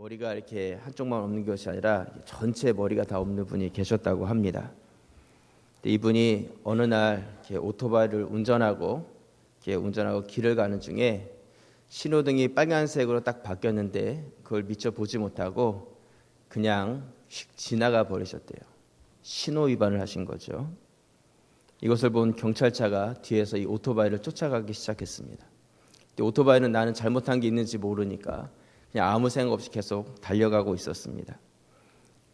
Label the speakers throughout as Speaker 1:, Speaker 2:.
Speaker 1: 머리가 이렇게 한쪽만 없는 것이 아니라 전체 머리가 다 없는 분이 계셨다고 합니다. 이분이 어느 날 오토바이를 운전하고 운전하고 길을 가는 중에 신호등이 빨간색으로 딱 바뀌었는데 그걸 미처 보지 못하고 그냥 휙 지나가 버리셨대요. 신호 위반을 하신 거죠. 이것을 본 경찰차가 뒤에서 이 오토바이를 쫓아가기 시작했습니다. 오토바이는 나는 잘못한 게 있는지 모르니까 그냥 아무 생각 없이 계속 달려가고 있었습니다.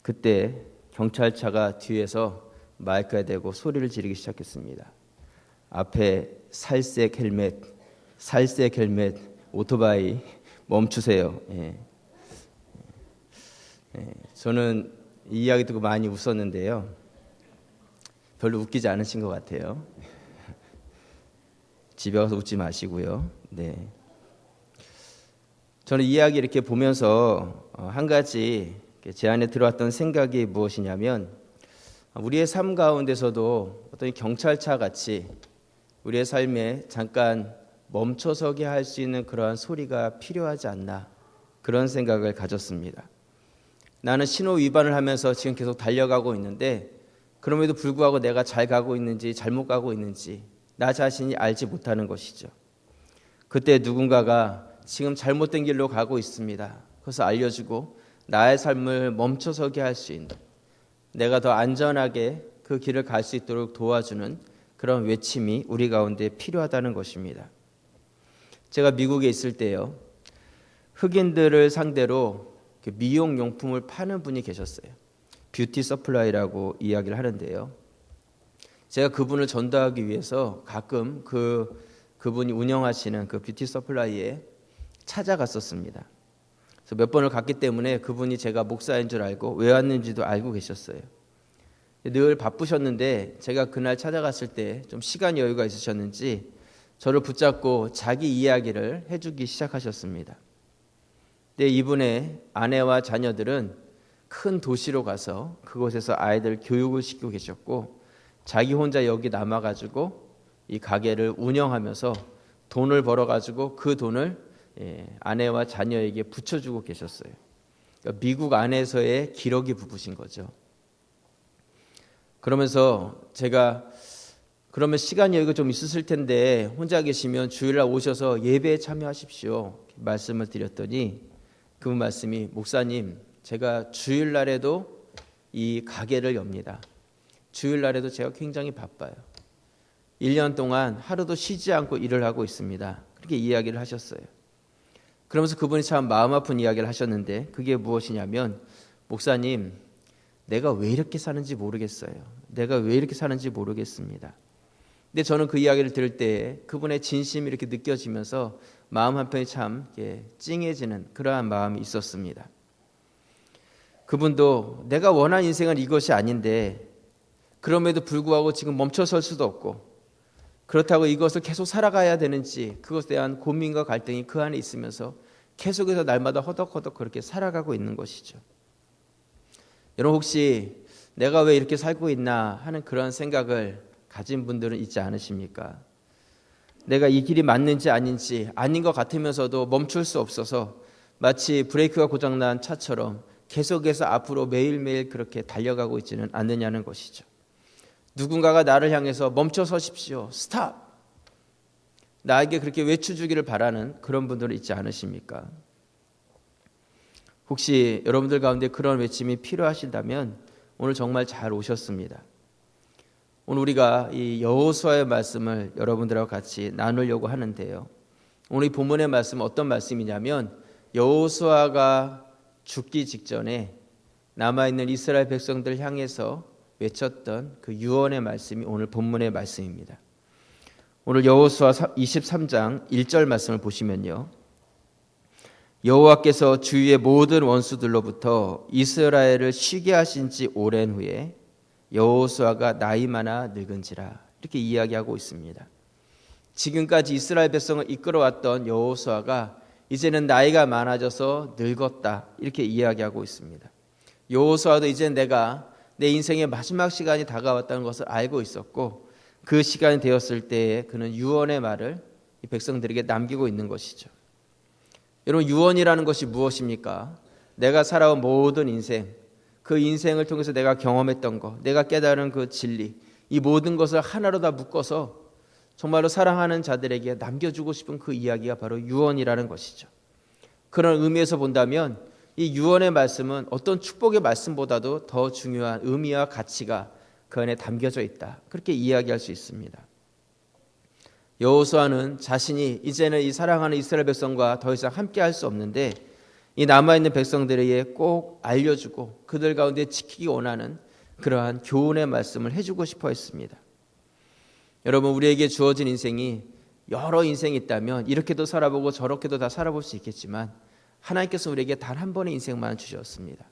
Speaker 1: 그때 경찰차가 뒤에서 마이크에 대고 소리를 지르기 시작했습니다. 앞에 살색 헬멧, 살색 헬멧, 오토바이 멈추세요. 예. 예. 저는 이 이야기 듣고 많이 웃었는데요. 별로 웃기지 않으신 것 같아요. 집에 가서 웃지 마시고요. 네. 저는 이 이야기 이렇게 보면서 어, 한 가지 제 안에 들어왔던 생각이 무엇이냐면 우리의 삶 가운데서도 어떤 경찰차 같이 우리의 삶에 잠깐 멈춰서게 할 수 있는 그러한 소리가 필요하지 않나 그런 생각을 가졌습니다. 나는 신호 위반을 하면서 지금 계속 달려가고 있는데 그럼에도 불구하고 내가 잘 가고 있는지 잘못 가고 있는지 나 자신이 알지 못하는 것이죠. 그때 누군가가 지금 잘못된 길로 가고 있습니다. 그래서 알려주고 나의 삶을 멈춰서게 할 수 있는 내가 더 안전하게 그 길을 갈 수 있도록 도와주는 그런 외침이 우리 가운데 필요하다는 것입니다. 제가 미국에 있을 때요. 흑인들을 상대로 미용 용품을 파는 분이 계셨어요. 뷰티 서플라이라고 이야기를 하는데요. 제가 그분을 전도하기 위해서 가끔 그 그분이 운영하시는 그 뷰티 서플라이에 찾아갔었습니다. 그래서 몇 번을 갔기 때문에 그분이 제가 목사인 줄 알고 왜 왔는지도 알고 계셨어요. 늘 바쁘셨는데 제가 그날 찾아갔을 때 좀 시간 여유가 있으셨는지 저를 붙잡고 자기 이야기를 해주기 시작하셨습니다. 근데 이분의 아내와 자녀들은 큰 도시로 가서 그곳에서 아이들 교육을 시키고 계셨고 자기 혼자 여기 남아가지고 이 가게를 운영하면서 돈을 벌어가지고 그 돈을 예, 아내와 자녀에게 붙여주고 계셨어요. 그러니까 미국 안에서의 기러기 부부신 거죠. 그러면서 제가 그러면 시간 여유가 좀 있으실 텐데 혼자 계시면 주일날 오셔서 예배에 참여하십시오. 말씀을 드렸더니 그 말씀이 목사님 제가 주일날에도 이 가게를 엽니다. 주일날에도 제가 굉장히 바빠요. 1년 동안 하루도 쉬지 않고 일을 하고 있습니다. 그렇게 이야기를 하셨어요. 그러면서 그분이 참 마음 아픈 이야기를 하셨는데 그게 무엇이냐면 목사님 내가 왜 이렇게 사는지 모르겠어요. 내가 왜 이렇게 사는지 모르겠습니다. 근데 저는 그 이야기를 들을 때 그분의 진심이 이렇게 느껴지면서 마음 한편이 참 찡해지는 그러한 마음이 있었습니다. 그분도 내가 원한 인생은 이것이 아닌데 그럼에도 불구하고 지금 멈춰설 수도 없고 그렇다고 이것을 계속 살아가야 되는지 그것에 대한 고민과 갈등이 그 안에 있으면서 계속해서 날마다 허덕허덕 그렇게 살아가고 있는 것이죠. 여러분 혹시 내가 왜 이렇게 살고 있나 하는 그런 생각을 가진 분들은 있지 않으십니까? 내가 이 길이 맞는지 아닌지 아닌 것 같으면서도 멈출 수 없어서 마치 브레이크가 고장난 차처럼 계속해서 앞으로 매일매일 그렇게 달려가고 있지는 않느냐는 것이죠. 누군가가 나를 향해서 멈춰 서십시오. 스탑. 나에게 그렇게 외쳐주기를 바라는 그런 분들은 있지 않으십니까? 혹시 여러분들 가운데 그런 외침이 필요하신다면 오늘 정말 잘 오셨습니다. 오늘 우리가 이 여호수아의 말씀을 여러분들하고 같이 나누려고 하는데요. 오늘 이 본문의 말씀 어떤 말씀이냐면 여호수아가 죽기 직전에 남아 있는 이스라엘 백성들 향해서 외쳤던 그 유언의 말씀이 오늘 본문의 말씀입니다. 오늘 여호수아 23장 1절 말씀을 보시면요. 여호와께서 주위의 모든 원수들로부터 이스라엘을 쉬게 하신 지 오랜 후에 여호수아가 나이 많아 늙은지라 이렇게 이야기하고 있습니다. 지금까지 이스라엘 백성을 이끌어왔던 여호수아가 이제는 나이가 많아져서 늙었다 이렇게 이야기하고 있습니다. 여호수아도 이제 내가 내 인생의 마지막 시간이 다가왔다는 것을 알고 있었고 그 시간이 되었을 때에 그는 유언의 말을 백성들에게 남기고 있는 것이죠. 여러분 유언이라는 것이 무엇입니까? 내가 살아온 모든 인생, 그 인생을 통해서 내가 경험했던 것, 내가 깨달은 그 진리, 이 모든 것을 하나로 다 묶어서 정말로 사랑하는 자들에게 남겨주고 싶은 그 이야기가 바로 유언이라는 것이죠. 그런 의미에서 본다면 이 유언의 말씀은 어떤 축복의 말씀보다도 더 중요한 의미와 가치가 그 안에 담겨져 있다. 그렇게 이야기할 수 있습니다. 여호수아는 자신이 이제는 이 사랑하는 이스라엘 백성과 더 이상 함께 할 수 없는데 이 남아 있는 백성들에게 꼭 알려주고 그들 가운데 지키기 원하는 그러한 교훈의 말씀을 해주고 싶어 했습니다. 여러분 우리에게 주어진 인생이 여러 인생이 있다면 이렇게도 살아보고 저렇게도 다 살아볼 수 있겠지만 하나님께서 우리에게 단 한 번의 인생만 주셨습니다.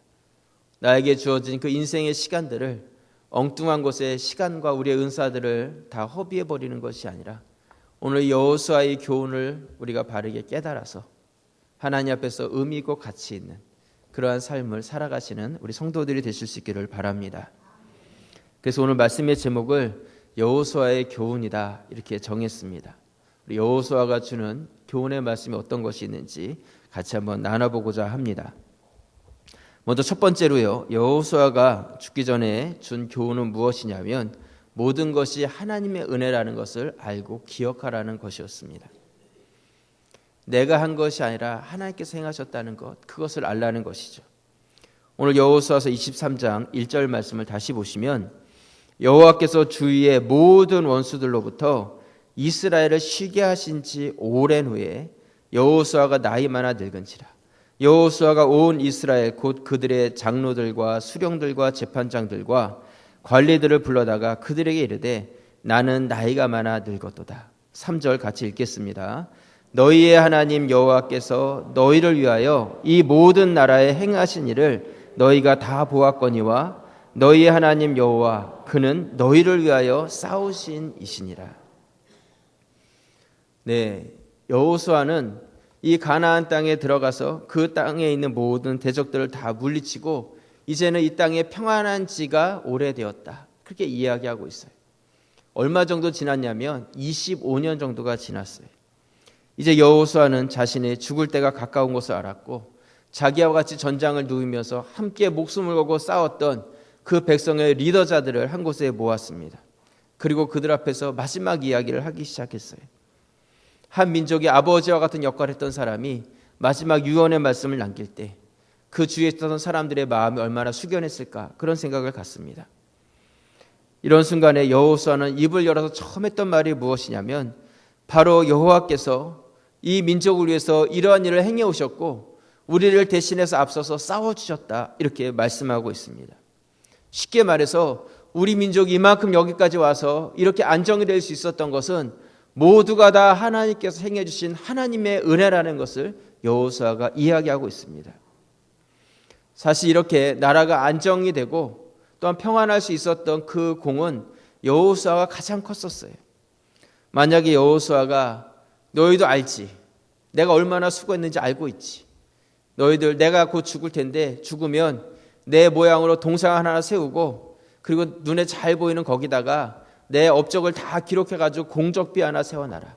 Speaker 1: 나에게 주어진 그 인생의 시간들을 엉뚱한 곳에 시간과 우리의 은사들을 다 허비해 버리는 것이 아니라 오늘 여호수아의 교훈을 우리가 바르게 깨달아서 하나님 앞에서 의미 있고 가치 있는 그러한 삶을 살아가시는 우리 성도들이 되실 수 있기를 바랍니다. 그래서 오늘 말씀의 제목을 여호수아의 교훈이다 이렇게 정했습니다. 여호수아가 주는 교훈의 말씀이 어떤 것이 있는지 같이 한번 나눠보고자 합니다. 먼저 첫 번째로요. 여호수아가 죽기 전에 준 교훈은 무엇이냐면 모든 것이 하나님의 은혜라는 것을 알고 기억하라는 것이었습니다. 내가 한 것이 아니라 하나님께서 행하셨다는 것, 그것을 알라는 것이죠. 오늘 여호수아서 23장 1절 말씀을 다시 보시면 여호와께서 주위의 모든 원수들로부터 이스라엘을 쉬게 하신 지 오랜 후에 여호수아가 나이 많아 늙은지라 여호수아가 온 이스라엘 곧 그들의 장로들과 수령들과 재판장들과 관리들을 불러다가 그들에게 이르되 나는 나이가 많아 늙었도다. 3절 같이 읽겠습니다. 너희의 하나님 여호와께서 너희를 위하여 이 모든 나라에 행하신 일을 너희가 다 보았거니와 너희의 하나님 여호와 그는 너희를 위하여 싸우신 이시니라. 네, 여호수아는 이 가나안 땅에 들어가서 그 땅에 있는 모든 대적들을 다 물리치고 이제는 이 땅에 평안한 지가 오래되었다. 그렇게 이야기하고 있어요. 얼마 정도 지났냐면 25년 정도가 지났어요. 이제 여호수아는 자신의 죽을 때가 가까운 것을 알았고 자기와 같이 전장을 누이면서 함께 목숨을 걸고 싸웠던 그 백성의 리더자들을 한 곳에 모았습니다. 그리고 그들 앞에서 마지막 이야기를 하기 시작했어요. 한 민족의 아버지와 같은 역할을 했던 사람이 마지막 유언의 말씀을 남길 때 그 주위에 있던 사람들의 마음이 얼마나 숙연했을까 그런 생각을 갖습니다. 이런 순간에 여호수아는 입을 열어서 처음 했던 말이 무엇이냐면 바로 여호와께서 이 민족을 위해서 이러한 일을 행해 오셨고 우리를 대신해서 앞서서 싸워 주셨다 이렇게 말씀하고 있습니다. 쉽게 말해서 우리 민족이 이만큼 여기까지 와서 이렇게 안정이 될 수 있었던 것은 모두가 다 하나님께서 행해 주신 하나님의 은혜라는 것을 여호수아가 이야기하고 있습니다. 사실 이렇게 나라가 안정이 되고 또한 평안할 수 있었던 그 공은 여호수아가 가장 컸었어요. 만약에 여호수아가 너희도 알지. 내가 얼마나 수고했는지 알고 있지. 너희들 내가 곧 죽을 텐데 죽으면 내 모양으로 동상 하나 세우고 그리고 눈에 잘 보이는 거기다가 내 업적을 다 기록해 가지고 공적비 하나 세워놔라.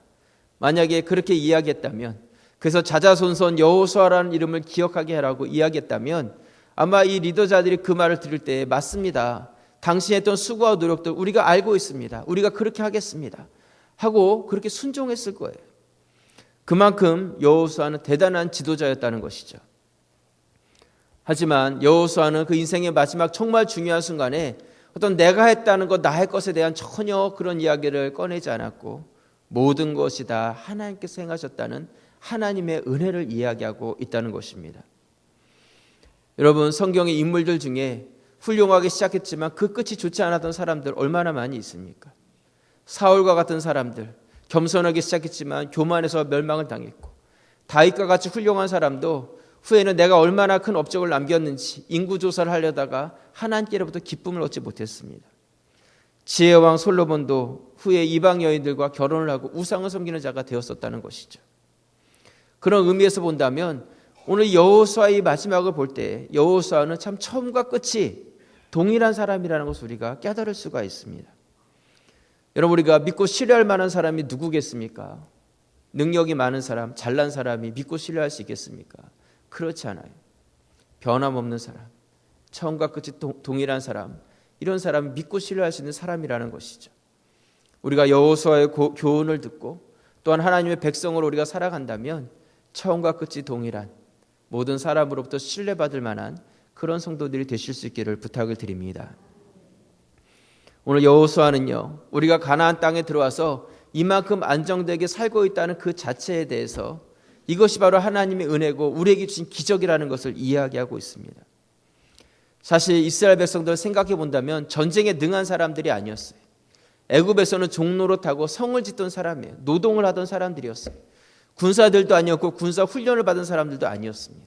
Speaker 1: 만약에 그렇게 이야기했다면 그래서 자자손손 여호수아라는 이름을 기억하게 하라고 이야기했다면 아마 이 리더자들이 그 말을 들을 때 맞습니다. 당신이 했던 수고와 노력들 우리가 알고 있습니다. 우리가 그렇게 하겠습니다. 하고 그렇게 순종했을 거예요. 그만큼 여호수아는 대단한 지도자였다는 것이죠. 하지만 여호수아는 그 인생의 마지막 정말 중요한 순간에 어떤 내가 했다는 것, 나의 것에 대한 전혀 그런 이야기를 꺼내지 않았고 모든 것이 다 하나님께서 행하셨다는 하나님의 은혜를 이야기하고 있다는 것입니다. 여러분 성경의 인물들 중에 훌륭하게 시작했지만 그 끝이 좋지 않았던 사람들 얼마나 많이 있습니까? 사울과 같은 사람들 겸손하게 시작했지만 교만해서 멸망을 당했고 다윗과 같이 훌륭한 사람도 후에는 내가 얼마나 큰 업적을 남겼는지 인구 조사를 하려다가 하나님께로부터 기쁨을 얻지 못했습니다. 지혜왕 솔로몬도 후에 이방 여인들과 결혼을 하고 우상을 섬기는 자가 되었었다는 것이죠. 그런 의미에서 본다면 오늘 여호수아의 마지막을 볼 때 여호수아는 참 처음과 끝이 동일한 사람이라는 것을 우리가 깨달을 수가 있습니다. 여러분 우리가 믿고 신뢰할 만한 사람이 누구겠습니까? 능력이 많은 사람, 잘난 사람이 믿고 신뢰할 수 있겠습니까? 그렇지 않아요. 변함없는 사람, 처음과 끝이 동- 동일한 사람, 이런 사람 믿고 신뢰할 수 있는 사람이라는 것이죠. 우리가 여호수아의 고- 교훈을 듣고 또한 하나님의 백성으로 우리가 살아간다면 처음과 끝이 동일한 모든 사람으로부터 신뢰받을 만한 그런 성도들이 되실 수 있기를 부탁을 드립니다. 오늘 여호수아는요. 우리가 가나안 땅에 들어와서 이만큼 안정되게 살고 있다는 그 자체에 대해서 이것이 바로 하나님의 은혜고 우리에게 주신 기적이라는 것을 이야기하고 있습니다. 사실 이스라엘 백성들 생각해 본다면 전쟁에 능한 사람들이 아니었어요. 애굽에서는 종로로 타고 성을 짓던 사람이에요. 노동을 하던 사람들이었어요. 군사들도 아니었고 군사 훈련을 받은 사람들도 아니었습니다.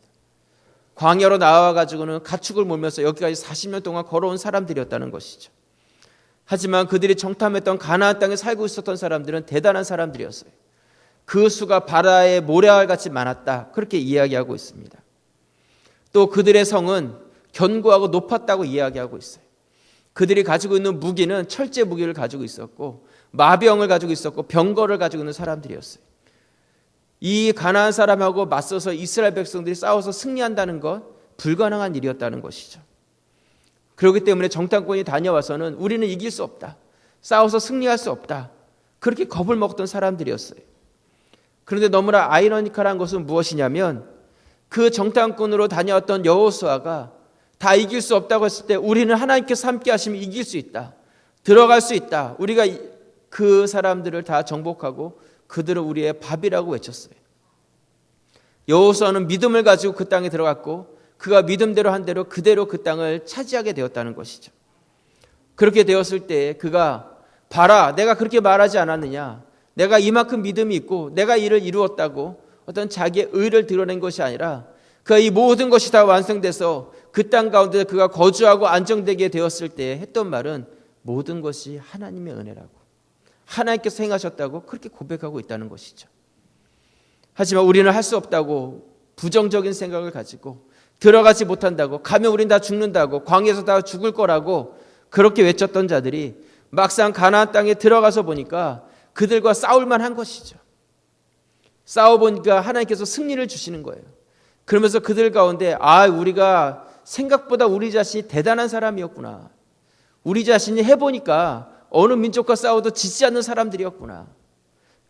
Speaker 1: 광야로 나와 가지고는 가축을 몰면서 여기까지 40년 동안 걸어온 사람들이었다는 것이죠. 하지만 그들이 정탐했던 가나안 땅에 살고 있었던 사람들은 대단한 사람들이었어요. 그 수가 바다의 모래알 같이 많았다. 그렇게 이야기하고 있습니다. 또 그들의 성은 견고하고 높았다고 이야기하고 있어요. 그들이 가지고 있는 무기는 철제 무기를 가지고 있었고 마병을 가지고 있었고 병거를 가지고 있는 사람들이었어요. 이 가나안 사람하고 맞서서 이스라엘 백성들이 싸워서 승리한다는 것 불가능한 일이었다는 것이죠. 그렇기 때문에 정탐꾼이 다녀와서는 우리는 이길 수 없다. 싸워서 승리할 수 없다. 그렇게 겁을 먹었던 사람들이었어요. 그런데 너무나 아이러니컬한 것은 무엇이냐면 그 정탐꾼으로 다녀왔던 여호수아가 다 이길 수 없다고 했을 때 우리는 하나님께서 함께 하시면 이길 수 있다. 들어갈 수 있다. 우리가 그 사람들을 다 정복하고 그들은 우리의 밥이라고 외쳤어요. 여호수아는 믿음을 가지고 그 땅에 들어갔고 그가 믿음대로 한 대로 그대로 그 땅을 차지하게 되었다는 것이죠. 그렇게 되었을 때 그가 봐라 내가 그렇게 말하지 않았느냐 내가 이만큼 믿음이 있고 내가 이를 이루었다고 어떤 자기의 의를 드러낸 것이 아니라 그이 모든 것이 다 완성돼서 그 땅 가운데 그가 거주하고 안정되게 되었을 때 했던 말은 모든 것이 하나님의 은혜라고 하나님께서 행하셨다고 그렇게 고백하고 있다는 것이죠. 하지만 우리는 할 수 없다고 부정적인 생각을 가지고 들어가지 못한다고 가면 우린 다 죽는다고 광에서 다 죽을 거라고 그렇게 외쳤던 자들이 막상 가나안 땅에 들어가서 보니까 그들과 싸울만 한 것이죠. 싸워 보니까 하나님께서 승리를 주시는 거예요. 그러면서 그들 가운데 아 우리가 생각보다 우리 자신이 대단한 사람이었구나. 우리 자신이 해보니까 어느 민족과 싸워도 지지 않는 사람들이었구나.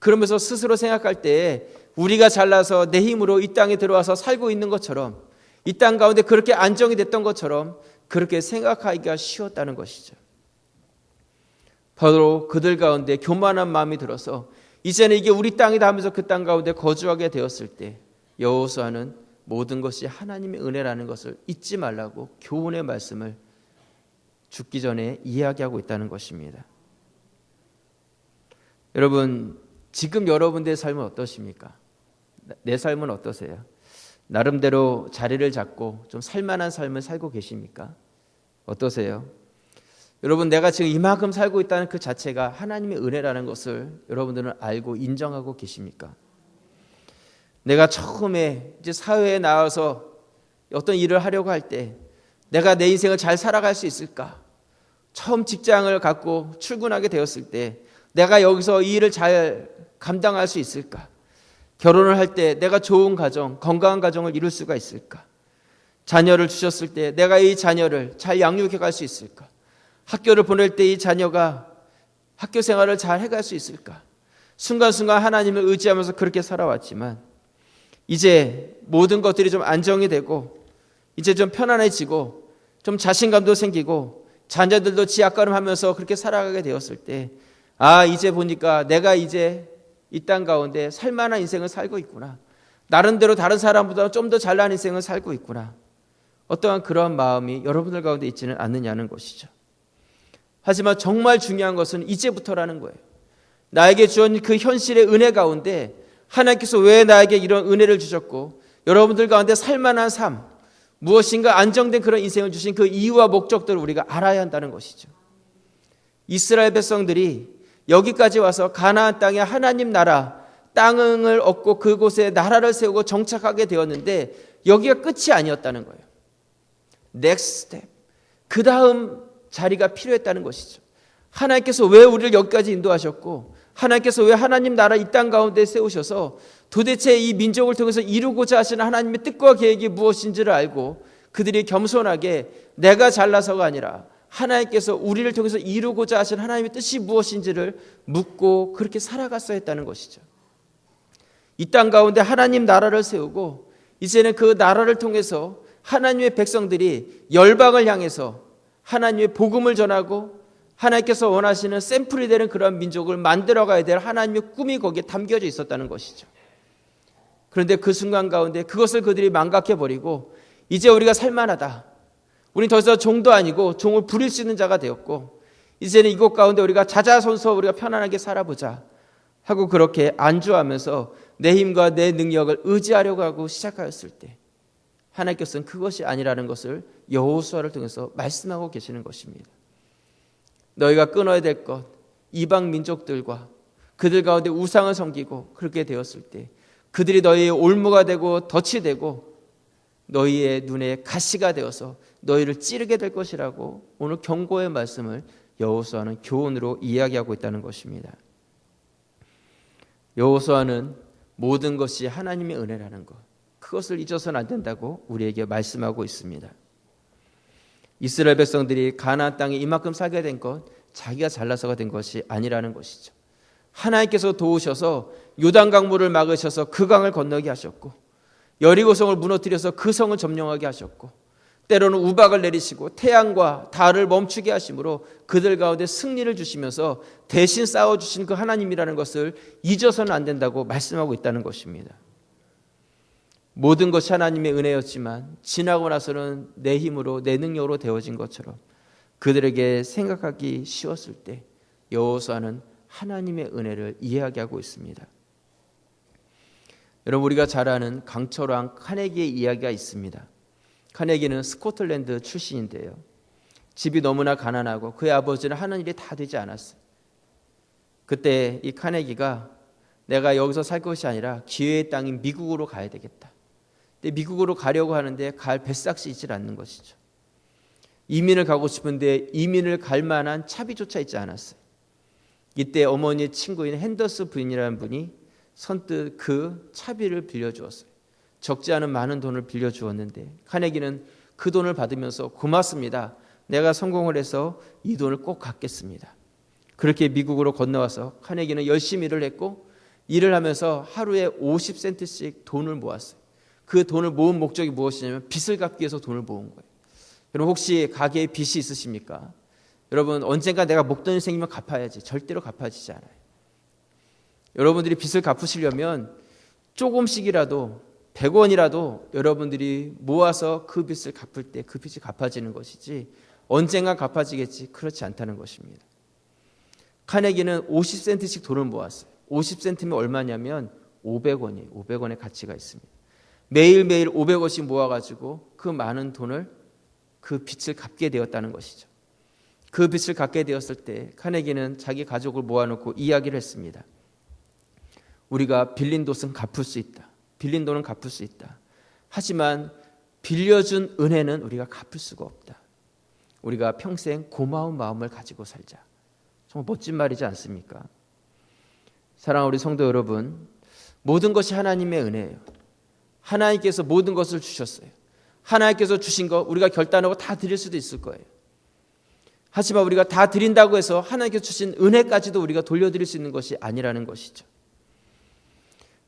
Speaker 1: 그러면서 스스로 생각할 때 우리가 잘나서 내 힘으로 이 땅에 들어와서 살고 있는 것처럼 이 땅 가운데 그렇게 안정이 됐던 것처럼 그렇게 생각하기가 쉬웠다는 것이죠. 바로 그들 가운데 교만한 마음이 들어서 이제는 이게 우리 땅이다 하면서 그 땅 가운데 거주하게 되었을 때 여호수아는 모든 것이 하나님의 은혜라는 것을 잊지 말라고 교훈의 말씀을 죽기 전에 이야기하고 있다는 것입니다. 여러분, 지금 여러분들의 삶은 어떠십니까? 내 삶은 어떠세요? 나름대로 자리를 잡고 좀 살만한 삶을 살고 계십니까? 어떠세요? 여러분, 내가 지금 이만큼 살고 있다는 그 자체가 하나님의 은혜라는 것을 여러분들은 알고 인정하고 계십니까? 내가 처음에 이제 사회에 나와서 어떤 일을 하려고 할 때 내가 내 인생을 잘 살아갈 수 있을까? 처음 직장을 갖고 출근하게 되었을 때 내가 여기서 이 일을 잘 감당할 수 있을까? 결혼을 할 때 내가 좋은 가정, 건강한 가정을 이룰 수가 있을까? 자녀를 주셨을 때 내가 이 자녀를 잘 양육해 갈 수 있을까? 학교를 보낼 때 이 자녀가 학교 생활을 잘 해갈 수 있을까? 순간순간 하나님을 의지하면서 그렇게 살아왔지만 이제 모든 것들이 좀 안정이 되고 이제 좀 편안해지고 좀 자신감도 생기고 자녀들도 지약걸음 하면서 그렇게 살아가게 되었을 때 아, 이제 보니까 내가 이제 이 땅 가운데 살만한 인생을 살고 있구나. 나름대로 다른 사람보다 좀 더 잘난 인생을 살고 있구나. 어떠한 그러한 마음이 여러분들 가운데 있지는 않느냐는 것이죠. 하지만 정말 중요한 것은 이제부터라는 거예요. 나에게 주은 그 현실의 은혜 가운데 하나님께서 왜 나에게 이런 은혜를 주셨고 여러분들 가운데 살만한 삶, 무엇인가 안정된 그런 인생을 주신 그 이유와 목적들을 우리가 알아야 한다는 것이죠. 이스라엘 백성들이 여기까지 와서 가나안 땅에 하나님 나라 땅을 얻고 그곳에 나라를 세우고 정착하게 되었는데 여기가 끝이 아니었다는 거예요. 넥스트 스텝. 그 다음 자리가 필요했다는 것이죠. 하나님께서 왜 우리를 여기까지 인도하셨고 하나님께서 왜 하나님 나라 이 땅 가운데 세우셔서 도대체 이 민족을 통해서 이루고자 하시는 하나님의 뜻과 계획이 무엇인지를 알고 그들이 겸손하게 내가 잘나서가 아니라 하나님께서 우리를 통해서 이루고자 하신 하나님의 뜻이 무엇인지를 묻고 그렇게 살아갔어야 했다는 것이죠. 이 땅 가운데 하나님 나라를 세우고 이제는 그 나라를 통해서 하나님의 백성들이 열방을 향해서 하나님의 복음을 전하고 하나님께서 원하시는 샘플이 되는 그런 민족을 만들어 가야 될 하나님의 꿈이 거기에 담겨져 있었다는 것이죠. 그런데 그 순간 가운데 그것을 그들이 망각해 버리고 이제 우리가 살만하다. 우리 더 이상 종도 아니고 종을 부릴 수 있는 자가 되었고 이제는 이곳 가운데 우리가 자자손서 우리가 편안하게 살아보자 하고 그렇게 안주하면서 내 힘과 내 능력을 의지하려고 하고 시작하였을 때 하나님께서는 그것이 아니라는 것을 여호수아를 통해서 말씀하고 계시는 것입니다. 너희가 끊어야 될 것 이방 민족들과 그들 가운데 우상을 섬기고 그렇게 되었을 때 그들이 너희의 올무가 되고 덫이 되고 너희의 눈에 가시가 되어서 너희를 찌르게 될 것이라고 오늘 경고의 말씀을 여호수아는 교훈으로 이야기하고 있다는 것입니다. 여호수아는 모든 것이 하나님의 은혜라는 것 그것을 잊어서는 안 된다고 우리에게 말씀하고 있습니다. 이스라엘 백성들이 가나안 땅에 이만큼 살게 된 것 자기가 잘나서가 된 것이 아니라는 것이죠. 하나님께서 도우셔서 요단 강물을 막으셔서 그 강을 건너게 하셨고 여리고성을 무너뜨려서 그 성을 점령하게 하셨고 때로는 우박을 내리시고 태양과 달을 멈추게 하심으로 그들 가운데 승리를 주시면서 대신 싸워 주신 그 하나님이라는 것을 잊어서는 안 된다고 말씀하고 있다는 것입니다. 모든 것이 하나님의 은혜였지만 지나고 나서는 내 힘으로 내 능력으로 되어진 것처럼 그들에게 생각하기 쉬웠을 때 여호수아는 하나님의 은혜를 이야기하고 있습니다. 여러분 우리가 잘 아는 강철왕 카네기의 이야기가 있습니다. 카네기는 스코틀랜드 출신인데요. 집이 너무나 가난하고 그의 아버지는 하는 일이 다 되지 않았어요. 그때 이 카네기가 내가 여기서 살 것이 아니라 기회의 땅인 미국으로 가야 되겠다. 미국으로 가려고 하는데 갈 뱃삭시 있질 않는 것이죠. 이민을 가고 싶은데 이민을 갈 만한 차비조차 있지 않았어요. 이때 어머니의 친구인 핸더스 부인이라는 분이 선뜻 그 차비를 빌려주었어요. 적지 않은 많은 돈을 빌려주었는데 카네기는 그 돈을 받으면서 고맙습니다. 내가 성공을 해서 이 돈을 꼭 갚겠습니다. 그렇게 미국으로 건너와서 카네기는 열심히 일을 했고 일을 하면서 하루에 50센트씩 돈을 모았어요. 그 돈을 모은 목적이 무엇이냐면 빚을 갚기 위해서 돈을 모은 거예요. 여러분 혹시 가게에 빚이 있으십니까? 여러분 언젠가 내가 목돈이 생기면 갚아야지 절대로 갚아지지 않아요. 여러분들이 빚을 갚으시려면 조금씩이라도 100원이라도 여러분들이 모아서 그 빚을 갚을 때 그 빚이 갚아지는 것이지 언젠가 갚아지겠지 그렇지 않다는 것입니다. 카네기는 50센트씩 돈을 모았어요. 50센트면 얼마냐면 500원이에요. 500원의 가치가 있습니다. 매일매일 500원씩 모아가지고 그 많은 돈을 그 빚을 갚게 되었다는 것이죠. 그 빚을 갚게 되었을 때 카네기는 자기 가족을 모아놓고 이야기를 했습니다. 우리가 빌린 돈은 갚을 수 있다. 빌린 돈은 갚을 수 있다. 하지만 빌려준 은혜는 우리가 갚을 수가 없다. 우리가 평생 고마운 마음을 가지고 살자. 정말 멋진 말이지 않습니까? 사랑 우리 성도 여러분, 모든 것이 하나님의 은혜예요. 하나님께서 모든 것을 주셨어요. 하나님께서 주신 거 우리가 결단하고 다 드릴 수도 있을 거예요. 하지만 우리가 다 드린다고 해서 하나님께서 주신 은혜까지도 우리가 돌려드릴 수 있는 것이 아니라는 것이죠.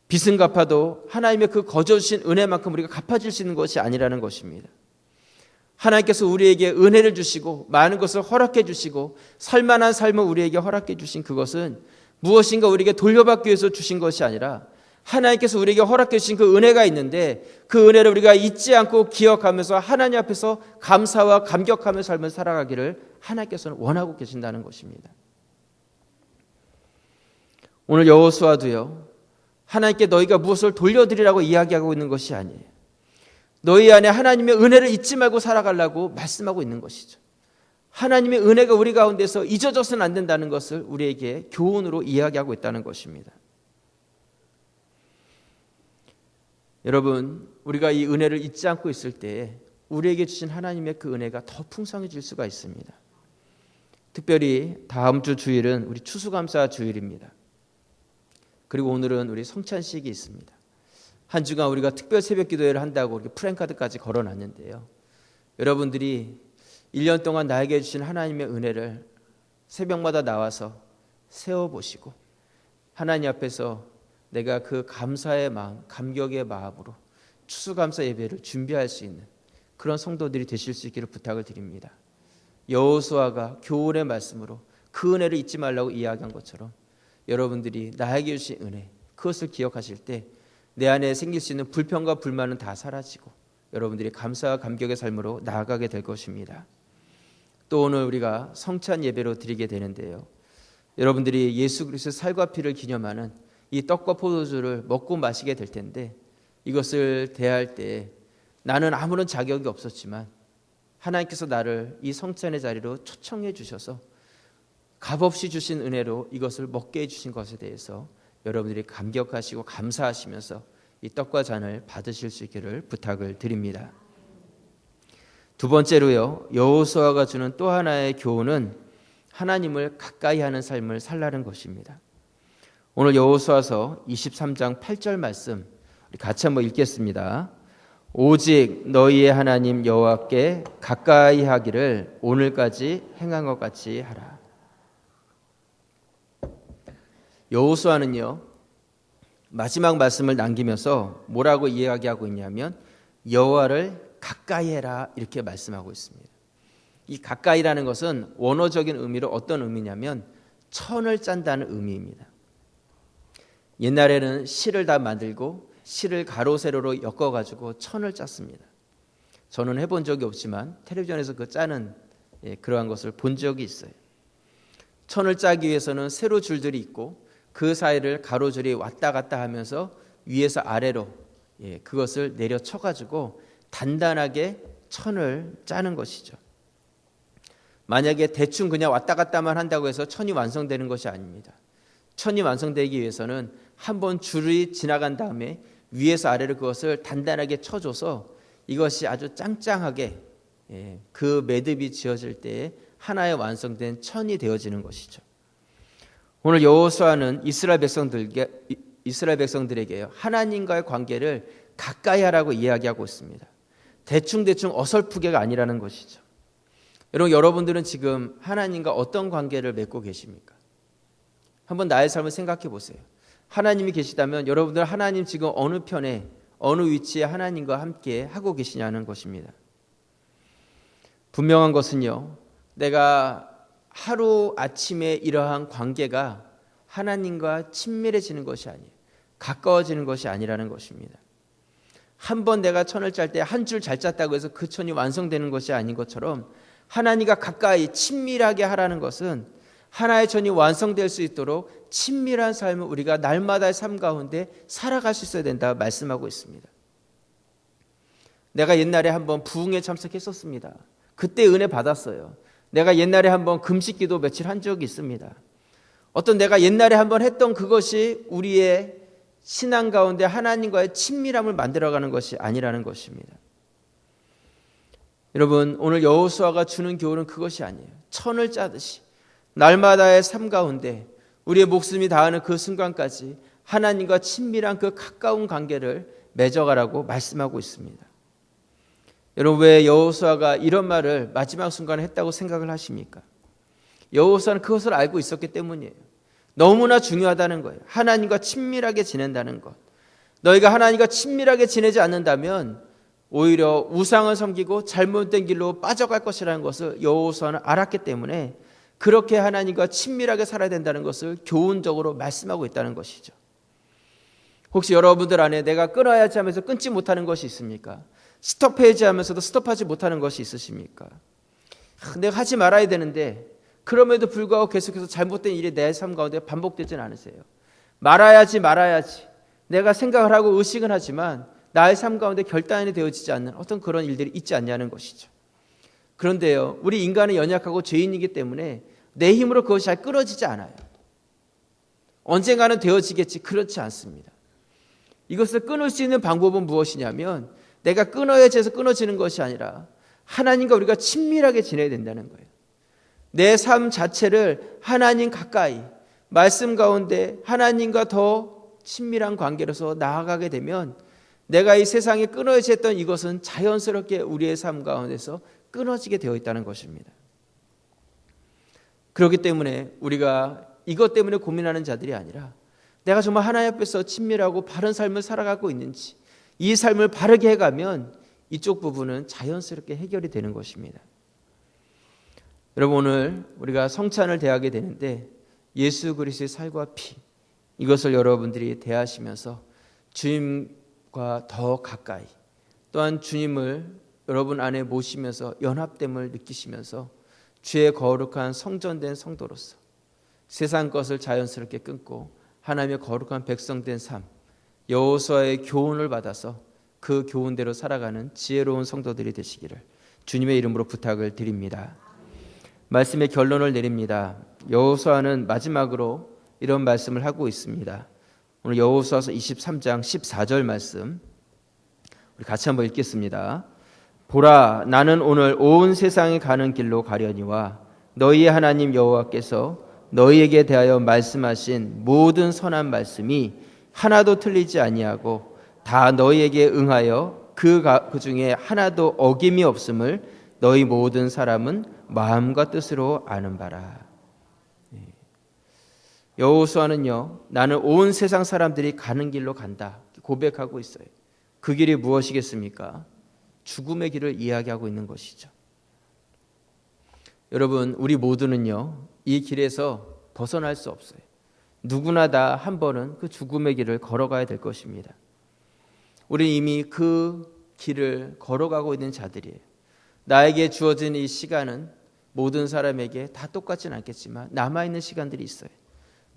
Speaker 1: 빚은 갚아도 하나님의 그 거저 주신 은혜만큼 우리가 갚아줄 수 있는 것이 아니라는 것입니다. 하나님께서 우리에게 은혜를 주시고 많은 것을 허락해 주시고 살만한 삶을 우리에게 허락해 주신 그것은 무엇인가 우리에게 돌려받기 위해서 주신 것이 아니라 하나님께서 우리에게 허락해 주신 그 은혜가 있는데 그 은혜를 우리가 잊지 않고 기억하면서 하나님 앞에서 감사와 감격하며 삶을 살아가기를 하나님께서는 원하고 계신다는 것입니다. 오늘 여호수아도요. 하나님께 너희가 무엇을 돌려드리라고 이야기하고 있는 것이 아니에요. 너희 안에 하나님의 은혜를 잊지 말고 살아가려고 말씀하고 있는 것이죠. 하나님의 은혜가 우리 가운데서 잊어져서는 안 된다는 것을 우리에게 교훈으로 이야기하고 있다는 것입니다. 여러분, 우리가 이 은혜를 잊지 않고 있을 때 우리에게 주신 하나님의 그 은혜가 더 풍성해질 수가 있습니다. 특별히 다음 주 주일은 우리 추수감사 주일입니다. 그리고 오늘은 우리 성찬식이 있습니다. 한 주간 우리가 특별 새벽 기도회를 한다고 이렇게 프랭카드까지 걸어 놨는데요. 여러분들이 1년 동안 나에게 주신 하나님의 은혜를 새벽마다 나와서 세워 보시고 하나님 앞에서 내가 그 감사의 마음, 감격의 마음으로 추수감사 예배를 준비할 수 있는 그런 성도들이 되실 수 있기를 부탁을 드립니다. 여호수아가 교훈의 말씀으로 그 은혜를 잊지 말라고 이야기한 것처럼 여러분들이 나에게 주신 은혜 그것을 기억하실 때 내 안에 생길 수 있는 불평과 불만은 다 사라지고 여러분들이 감사와 감격의 삶으로 나아가게 될 것입니다. 또 오늘 우리가 성찬 예배로 드리게 되는데요. 여러분들이 예수 그리스도의 살과 피를 기념하는 이 떡과 포도주를 먹고 마시게 될 텐데 이것을 대할 때 나는 아무런 자격이 없었지만 하나님께서 나를 이 성찬의 자리로 초청해 주셔서 값없이 주신 은혜로 이것을 먹게 해 주신 것에 대해서 여러분들이 감격하시고 감사하시면서 이 떡과 잔을 받으실 수 있기를 부탁을 드립니다. 두 번째로요. 여호수아가 주는 또 하나의 교훈은 하나님을 가까이 하는 삶을 살라는 것입니다. 오늘 여호수아서 23장 8절 말씀 같이 한번 읽겠습니다. 오직 너희의 하나님 여호와께 가까이 하기를 오늘까지 행한 것 같이 하라. 여호수아는요 마지막 말씀을 남기면서 뭐라고 이야기하고 있냐면 여호와를 가까이 해라 이렇게 말씀하고 있습니다. 이 가까이라는 것은 원어적인 의미로 어떤 의미냐면 천을 짠다는 의미입니다. 옛날에는 실을 다 만들고 실을 가로 세로로 엮어 가지고 천을 짰습니다. 저는 해본 적이 없지만 텔레비전에서 그 짜는 예, 그러한 것을 본 적이 있어요. 천을 짜기 위해서는 세로 줄들이 있고 그 사이를 가로줄이 왔다 갔다 하면서 위에서 아래로 예, 그것을 내려 쳐가지고 단단하게 천을 짜는 것이죠. 만약에 대충 그냥 왔다 갔다만 한다고 해서 천이 완성되는 것이 아닙니다. 천이 완성되기 위해서는 한번 줄이 지나간 다음에 위에서 아래로 그것을 단단하게 쳐줘서 이것이 아주 짱짱하게 예, 그 매듭이 지어질 때에 하나의 완성된 천이 되어지는 것이죠. 오늘 여호수아는 이스라엘 백성들에게 이스라엘 백성들에게 하나님과의 관계를 가까이 하라고 이야기하고 있습니다. 대충 대충 어설프게가 아니라는 것이죠. 여러분 여러분들은 지금 하나님과 어떤 관계를 맺고 계십니까? 한번 나의 삶을 생각해 보세요. 하나님이 계시다면 여러분들 하나님 지금 어느 편에 어느 위치에 하나님과 함께 하고 계시냐는 것입니다. 분명한 것은요. 내가 하루 아침에 이러한 관계가 하나님과 친밀해지는 것이 아니에요. 가까워지는 것이 아니라는 것입니다. 한 번 내가 천을 짤 때 한 줄 잘 짰다고 해서 그 천이 완성되는 것이 아닌 것처럼 하나님과 가까이 친밀하게 하라는 것은 하나의 천이 완성될 수 있도록 친밀한 삶을 우리가 날마다의 삶 가운데 살아갈 수 있어야 된다 말씀하고 있습니다. 내가 옛날에 한번 부흥에 참석했었습니다. 그때 은혜 받았어요. 내가 옛날에 한번 금식기도 며칠 한 적이 있습니다. 어떤 내가 옛날에 한번 했던 그것이 우리의 신앙 가운데 하나님과의 친밀함을 만들어가는 것이 아니라는 것입니다. 여러분 오늘 여호수아가 주는 교훈은 그것이 아니에요. 천을 짜듯이 날마다의 삶 가운데 우리의 목숨이 닿는 그 순간까지 하나님과 친밀한 그 가까운 관계를 맺어가라고 말씀하고 있습니다. 여러분 왜 여호수아가 이런 말을 마지막 순간에 했다고 생각을 하십니까? 여호수아는 그것을 알고 있었기 때문이에요. 너무나 중요하다는 거예요. 하나님과 친밀하게 지낸다는 것. 너희가 하나님과 친밀하게 지내지 않는다면 오히려 우상을 섬기고 잘못된 길로 빠져갈 것이라는 것을 여호수아는 알았기 때문에 그렇게 하나님과 친밀하게 살아야 된다는 것을 교훈적으로 말씀하고 있다는 것이죠. 혹시 여러분들 안에 내가 끊어야지 하면서 끊지 못하는 것이 있습니까? 스톱해야지 하면서도 스톱하지 못하는 것이 있으십니까? 내가 하지 말아야 되는데 그럼에도 불구하고 계속해서 잘못된 일이 내 삶 가운데 반복되지는 않으세요. 말아야지 말아야지. 내가 생각을 하고 의식은 하지만 나의 삶 가운데 결단이 되어지지 않는 어떤 그런 일들이 있지 않냐는 것이죠. 그런데요, 우리 인간은 연약하고 죄인이기 때문에 내 힘으로 그것이 잘 끊어지지 않아요. 언젠가는 되어지겠지. 그렇지 않습니다. 이것을 끊을 수 있는 방법은 무엇이냐면 내가 끊어야지 해서 끊어지는 것이 아니라 하나님과 우리가 친밀하게 지내야 된다는 거예요. 내 삶 자체를 하나님 가까이 말씀 가운데 하나님과 더 친밀한 관계로서 나아가게 되면 내가 이 세상에 끊어져 있던 이것은 자연스럽게 우리의 삶 가운데서 끊어지게 되어 있다는 것입니다. 그렇기 때문에 우리가 이것 때문에 고민하는 자들이 아니라 내가 정말 하나님 앞에서 친밀하고 바른 삶을 살아가고 있는지 이 삶을 바르게 해가면 이쪽 부분은 자연스럽게 해결이 되는 것입니다. 여러분 오늘 우리가 성찬을 대하게 되는데 예수 그리스도의 살과 피 이것을 여러분들이 대하시면서 주님과 더 가까이 또한 주님을 여러분 안에 모시면서 연합됨을 느끼시면서 주의 거룩한 성전된 성도로서 세상 것을 자연스럽게 끊고 하나님의 거룩한 백성된 삶 여호수아의 교훈을 받아서 그 교훈대로 살아가는 지혜로운 성도들이 되시기를 주님의 이름으로 부탁을 드립니다. 말씀의 결론을 내립니다. 여호수아는 마지막으로 이런 말씀을 하고 있습니다. 오늘 여호수아서 23장 14절 말씀 우리 같이 한번 읽겠습니다. 보라 나는 오늘 온 세상에 가는 길로 가려니와 너희의 하나님 여호와께서 너희에게 대하여 말씀하신 모든 선한 말씀이 하나도 틀리지 아니하고 다 너희에게 응하여 그, 가- 그 중에 하나도 어김이 없음을 너희 모든 사람은 마음과 뜻으로 아는 바라. 예. 여호수아는요, 나는 온 세상 사람들이 가는 길로 간다 고백하고 있어요. 그 길이 무엇이겠습니까? 죽음의 길을 이야기하고 있는 것이죠. 여러분, 우리 모두는요, 이 길에서 벗어날 수 없어요. 누구나 다 한 번은 그 죽음의 길을 걸어가야 될 것입니다. 우리 이미 그 길을 걸어가고 있는 자들이에요. 나에게 주어진 이 시간은 모든 사람에게 다 똑같진 않겠지만 남아있는 시간들이 있어요.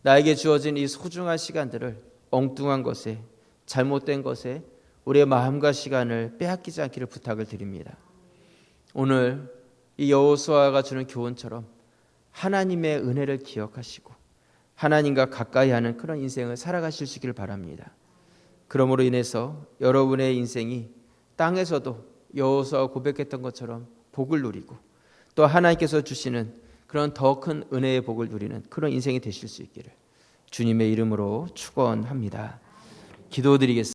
Speaker 1: 나에게 주어진 이 소중한 시간들을 엉뚱한 것에 잘못된 것에 우리의 마음과 시간을 빼앗기지 않기를 부탁을 드립니다. 오늘 이 여호수아가 주는 교훈처럼 하나님의 은혜를 기억하시고 하나님과 가까이 하는 그런 인생을 살아가실 수 있기를 바랍니다. 그러므로 인해서 여러분의 인생이 땅에서도 여호수아 고백했던 것처럼 복을 누리고 또 하나님께서 주시는 그런 더 큰 은혜의 복을 누리는 그런 인생이 되실 수 있기를 주님의 이름으로 축원합니다. 기도드리겠습니다.